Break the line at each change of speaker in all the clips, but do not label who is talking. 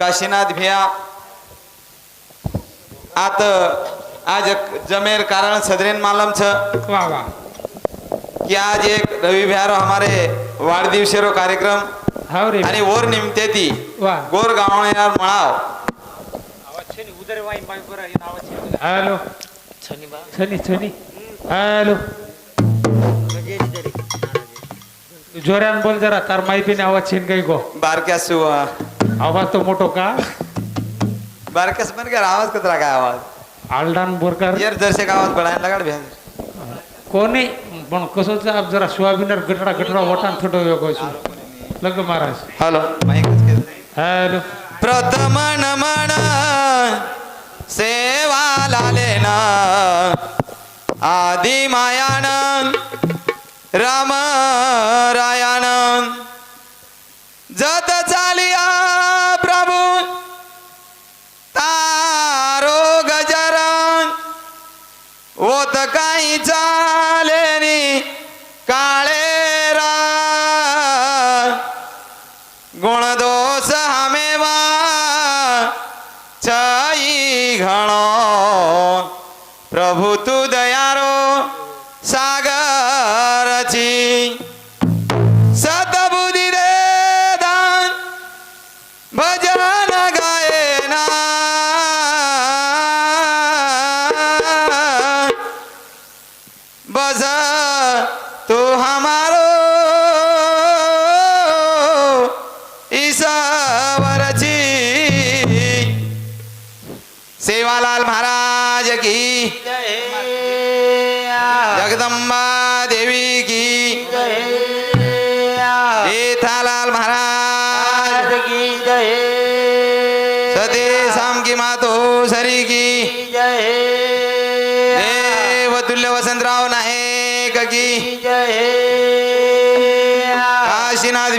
काशीनाथ भिया. आत आज जमेर कारण सदरेन मालूम छ.
वाह वाह
कि आज एक रवि भ्यारो हमारे वाढदिवसेरो कार्यक्रम.
हाव रे.
आणि ओर निमते ती.
वाह
गोर गावण्यावर मळाव.
हॅलो. छनी छनी हॅलो. जोरान बोल जरा तार माहिती नाही आवाज छीन काही गो.
बारक्या सु
आवाज तो मोठो का?
बारक्यास पण कर आवाज कतरा काय आवाज?
आलडान बोरकर.
यार जरसे गावात बळायला लगाड भ्या
कोणी? पण कसं आप जरा सोयाबीनर गटरा गटरा वटान थोडं वेगळं लग महाराज.
हॅलो. माईकच
हॅलो.
प्रथम नमन सेवा लालेना आदि मायान राम रायान ओत काही चालेनी काळे तू हमारो काशीनाथ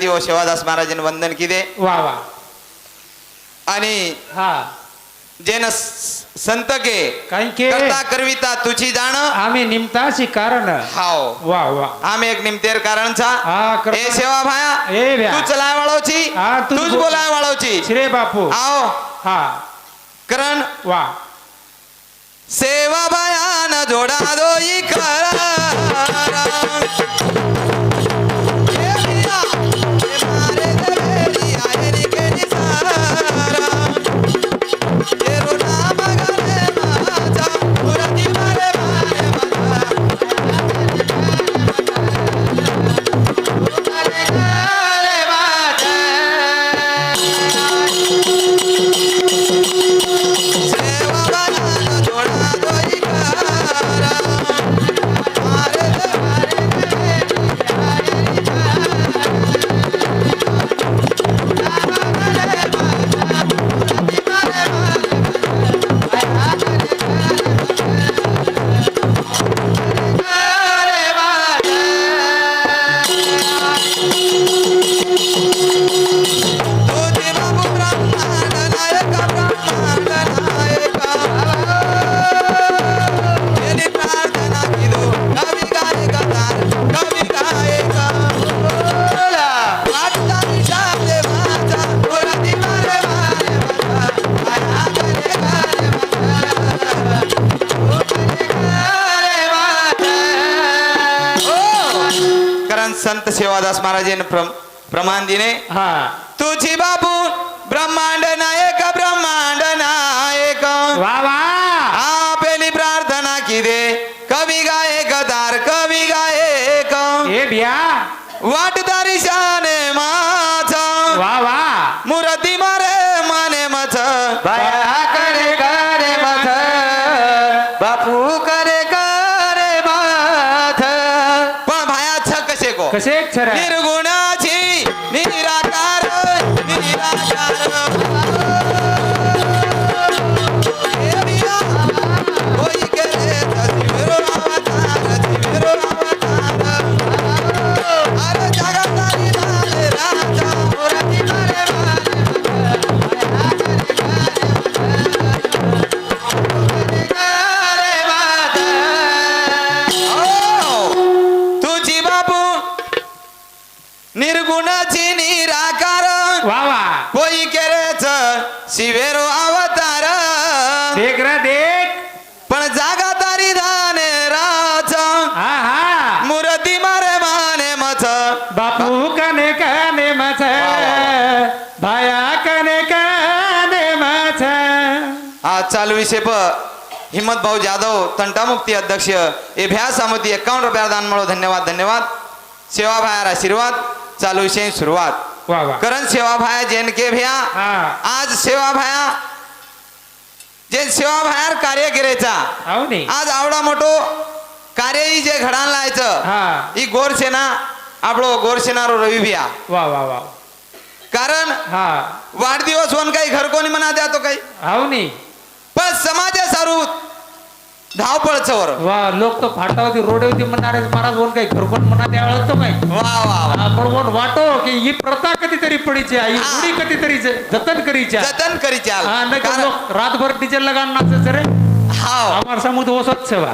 राहते हो शिवादास महाराजांनी वंदन किदे
वा वा.
आणि
हा.
जेन संत के
काही के?
करता करविता तुझी जाण.
आम्ही निमताशी कारण.
हाव.
वा वा.
आम्ही एक निमतेर कारणचा.
हा
ए
करता
सेवा भाया
ए भ्या.
तू चलाय वाळवची
हा, तूच
तूच
बोल-
बोलाय वाळवची.
श्रे बापू.
आओ
हा.
करण
वा.
सेवा संत सेवादास महाराजांनी प्रम प्रमाण दिने
हा.
तुझी बाबू ब्रह्मांड नायक ब्रह्मांड नायक. हा प्रार्थना की दे. कवी गायक दार कवी गायक. वाटदारी शाने माझा. मुरती मारे शिवेरो अवतार।
देख रे देख।
पण जागा तारी धाने राज।
हा हा
मूर्ती मारे माने मथ।
बापू कने कने मथ। भाया कने कने मथ।
आज चालू विषय प। हिम्मत भाऊ जाधव तंटामुक्ती अध्यक्ष। एभ्या सामती एकावन्न रुपया दान म्हणून धन्यवाद धन्यवाद। सेवा भायार आशीर्वाद। चालू विषय सुरुवात। करण सेवा भाया जेन के भ्या।
हा।
आज सेवा भाया जे सेवा भायार कार्य
नी।
आज आवडा मोठो कार्यही जे घडान लायचं
हा।
गोरसेना आपलो गोरसेनारो रवी भिया।
वा वा वा
कारण
हा।
वाढदिवस होऊन काही घर कोणी म्हणा द्या तो काही। पण समाजा सारू धावपळचं वर.
वा लोक तो फाटावरती रोडवरती म्हणणारे महाराज कोण काही घरकोन म्हणा द्यावं तो काय
वा वा
हा, कोण वाटो की ही प्रथा कधीतरी पडीची ही
हा.
रूढी कधीतरी जतन करीची आहे.
जतन करी चाल
हा नाही का लोक रातभर डिझेल लगान नाचत रे.
हाव.
आम्हाला समुद्र ओसत सेवा.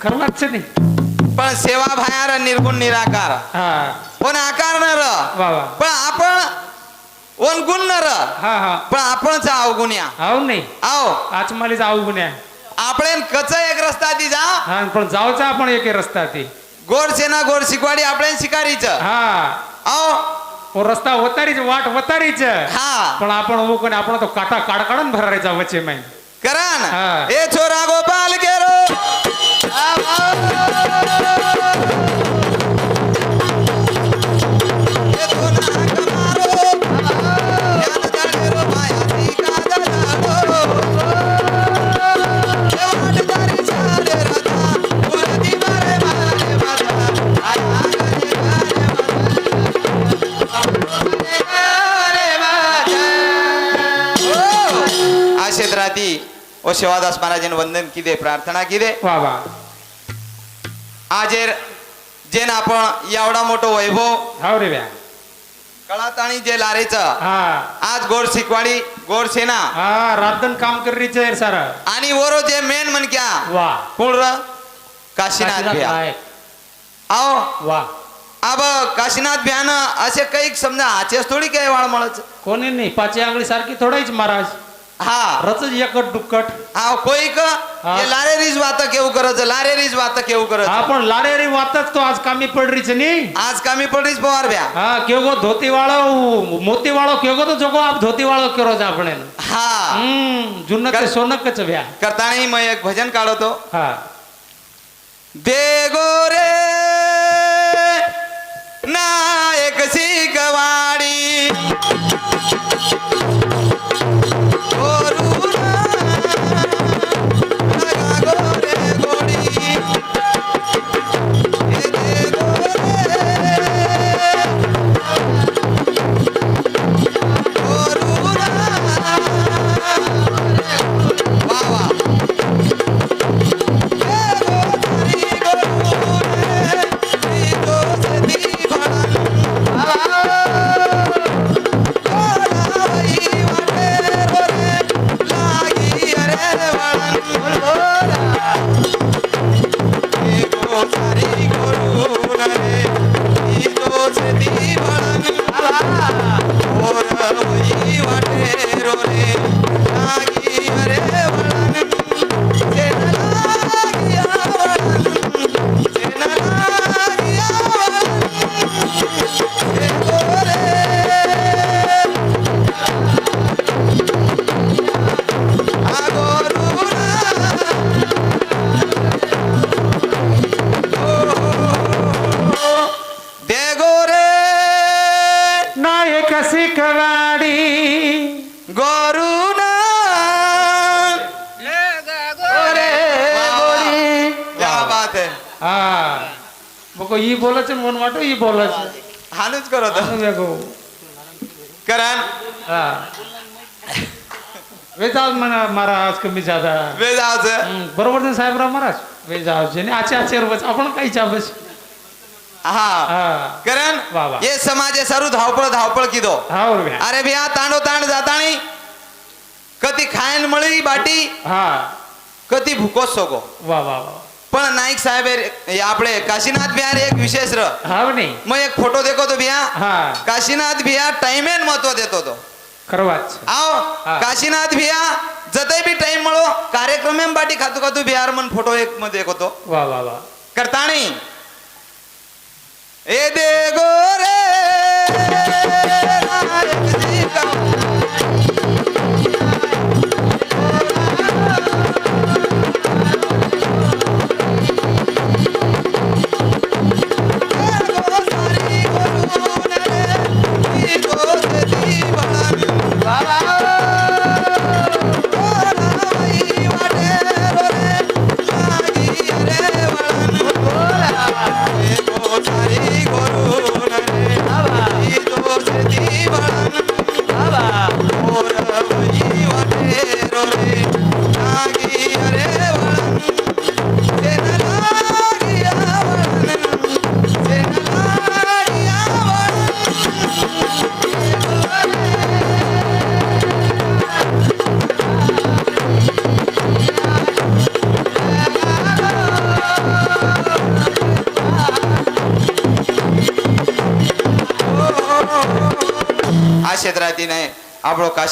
खरं वाटचं नाही.
पण सेवा भायार निर्गुण निराकार.
हा.
पण आकार न र. पण आपण वनगुण न र.
हा हा.
पण आपणच अवगुण्या
आहो नाही.
आव.
आज मला जाऊ गुन्ह्या
आपण कच एक रस्ता ती जा
हा पण जाऊचा आपण एक रस्ता ती
गोड सेना गोड शिकवाडी आपण शिकारीच.
हा.
आव
वो रस्ता वतारीच वाट वतारीच.
हा.
पण आपण वो कोणी आपण तो काटा काढ काढून भरायचा वचे माही
करण
हा.
ए छोरा गोपाल केरो ओ शिवादास महाराजांनी वंदन किदे प्रार्थना किदे
वा वा
आजेर जेन आपण एवढा मोठं वैभव
हाव रे ब्या।
कळाताणी जे लारेचं
हा।
आज गोड शिकवाडी गोड सेना
हा रातन काम करीच सारा।
आणि वरो जे मेन म्हणक्या
वा।
कोण र? काशीनाथ भ्या. आओ
वा।
अब काशीनाथ भ्यान असे काही समजा आचेच थोडी काय वाळ मळच
कोणी नाही पाची आंगळी सारखी थोडाच महाराज।
हा.
रचच एकट दुक्कट.
हा कोई क? लारे रीज वात केव करत लारे रीज वात केव करत
आपण लारे रे वातच तो आज कामी पडरीच नाही
आज कमी पडरीच पवार भ्या.
हा केवगो धोती वाळो मोती वाळो केवगो तो जोगो आप धोती वाळो केरो जा आपण.
हा.
हम्म जुन्न ते
कर-
सोनकच व्या
करताना मग एक भजन काढतो.
हा.
दे गोरे नायक दे
ही बोलायचं म्हणून वाटो ही बोलायचं.
हानूच करत. कारण.
हा. वेजाज म्हणा महाराज कमी जादा. हं, बरोबर ना साहेबराव महाराज? वेजाज आणि आचे आचे बस. आपण काही चाबस
हा.
हा.
कारण. हे समाजे सारू धावपळ धावपळ किदो
हा.
अरे बिया तांडो तांड जाताणी कधी खायन मळी बाटी.
हा.
कधी भुकोच सोगो.
वा वा वा.
पण नाईक साहेब आपले काशीनाथ बिहार एक विशेष र
हा नाही
मग एक फोटो देखो तो बिया
हा
काशीनाथ भिया टाइमेन महत्त्व देतो तो
करवाच
आओ
हा.
काशीनाथ भिया जतय बी टाइम मळो कार्यक्रम बाटी खातू खातू बिहार मन फोटो एक मध्ये देखतो
वा वा वा
करताणी ए दे गो रे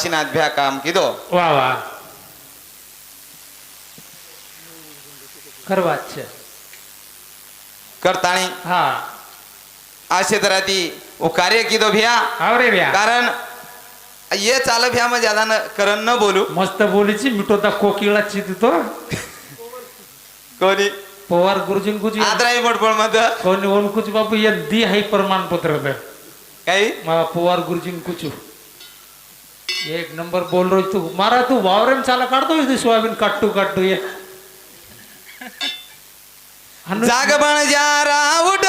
આપણો કાશીનાથ ભ્યા કામ કીધો
વા વા કરવાચ છે
કરતાણી
હા
આ ક્ષેત્રાથી वो कार्य કીધો ભ્યા
આવરે વ્યા
कारण ये चाल भ्या मग ज्यादा न करण न बोलू
मस्त बोलीची मिठोता कोकिळा चित तो
कोणी
पवार गुरुजी गुजी
आदराई मोठपळ मध
कोणी ओनकुच बापू ये दी हाई प्रमाणपत्र दे
काही
मला पवार गुरुजी कुचू एक नंबर बोल रो तू मारा तू वावरेम चाला काढतो सोयाबीन काटू काटू ये.
जाग बण जारा उठ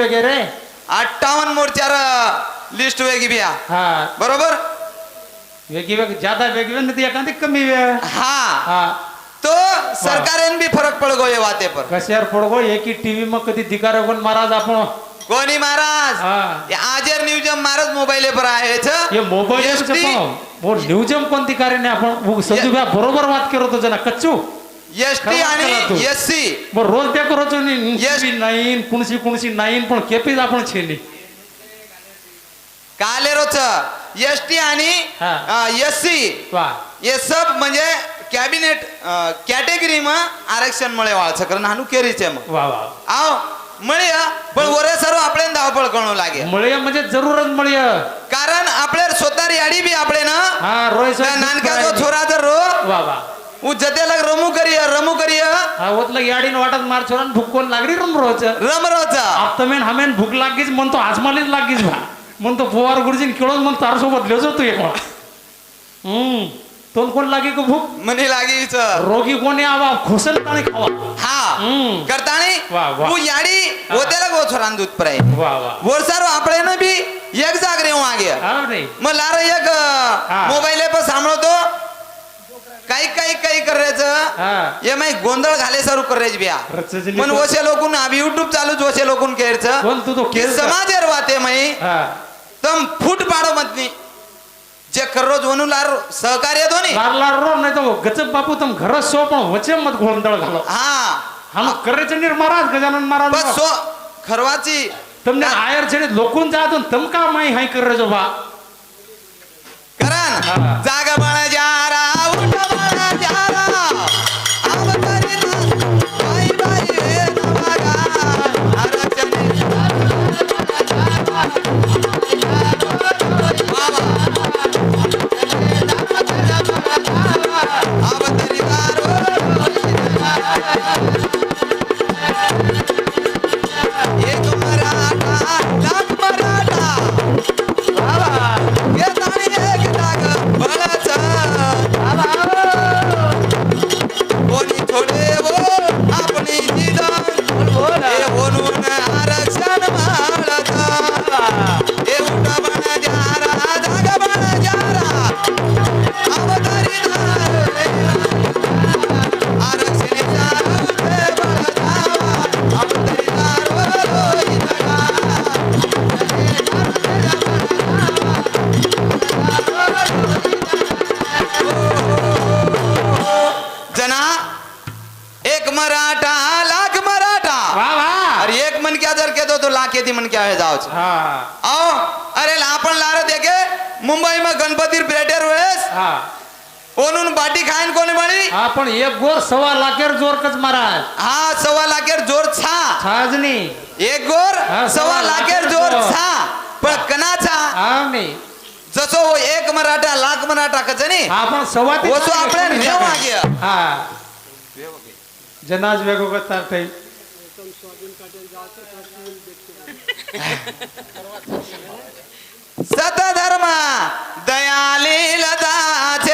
वगैरे?
अठ्ठावन्न मोर्चार लिस्ट वेगी बिया.
हा.
बरोबर?
वेगी वेग ज्यादा वेगी वेग नाही एखादी कमी वेळ.
हा.
हा.
तो सरकारेन भी फरक पड गो ये वाते पर
कशावर पडगो? एकी टीव्ही मग कधी दिकार कोण महाराज आपण?
कोणी महाराज?
हा.
आजर न्यूज महाराज मोबाईल पर आहे
हे मोबाईल न्यूजम कोणती नाही आपण? बरोबर वाद करत होतो ना कच्चू.
एस टी आणि. S C.
मग रोज त्या करतो
Yes.
नाईन कुणसी कुणसी नाईन पण केपीज आपण छेली
कालेरोच एस टी आणि
हा.
S
C.
हे सब म्हणजे कॅबिनेट कॅटेगरी मा आरक्षण मुळे वाळचं कारण हानू केरीचे मग
वा वा.
आव मळे पण वरे सर्व आपले धावपळ करणू लागे
मळय म्हणजे जरूरच मळय.
कारण आपल्या स्वतः याडी बी आपले ना
हा रोय
त्या नानका जो छोरा जर रो
वा वा.
उ जतेला रमू करिय रमू करिय
हा ओतलं याडीन वाटत मार छोरान भूक कोण लागली रम रोज.
रम रोच
आप्तमेन हमेन भूक लागीच म्हणतो आजमालीच लागीच भा म्हणतो पोवार गुरुजीन खेळून मग तार सोबत लेजो तू एक. हम्म. तो कोण लागे का भूक?
म्हणे लागीच
रोगी कोणी आवा खोसल पाणी खावा.
हा. करताणी?
वा,
याडी होतेला गो छोरान दूध पराय
वा वा.
वर सर्व आपले ना बी एक जाग रे आगे
हा नाही
मग लार एक
हा.
मोबाईल पर सांभाळतो. काही काही काही करायचं?
हे.
माही गोंधळ घाले सारू करायची बिया. पण वशे लोकून आम्ही युट्यूब चालूच वशे लोकून
खेळचं.
की समाजेर वाते माही तम फूट पाडो मतनी जे करोज वनू लार सहकार्य
दोनी लार रो नाही तो. गचब बापू तम घर सो पण वचे मत गोंधळ घालो.
हा.
हा. करायचं निर महाराज गजानन
महाराज सो
हो.
खरवाची तुमने आयर छेडे लोकून जातून तम का माही हाय कररजो बा करा मराठा लाख मराठा. अरे एक मन क्या जर कहते तो लाख ये मन क्या है
जाओ.
आओ. अरे आपण रहे देखे मुंबई में गणपति पेटेर
हुए
ओनून बाटी खायन कोणी
एक गोर सव्वा लाखेर जोरकच मारा
हा सव्वा लाखेर जोर छा.
छाजनी
एक गोर सव्वा लाखेर जोर छा. पण कणाचा. जसो हो एक मराठा लाख मराठा कच नाही सव्वा
वसो आपण हा. जनाज वेगोगत
तारतय सतधर्म दयालील दाच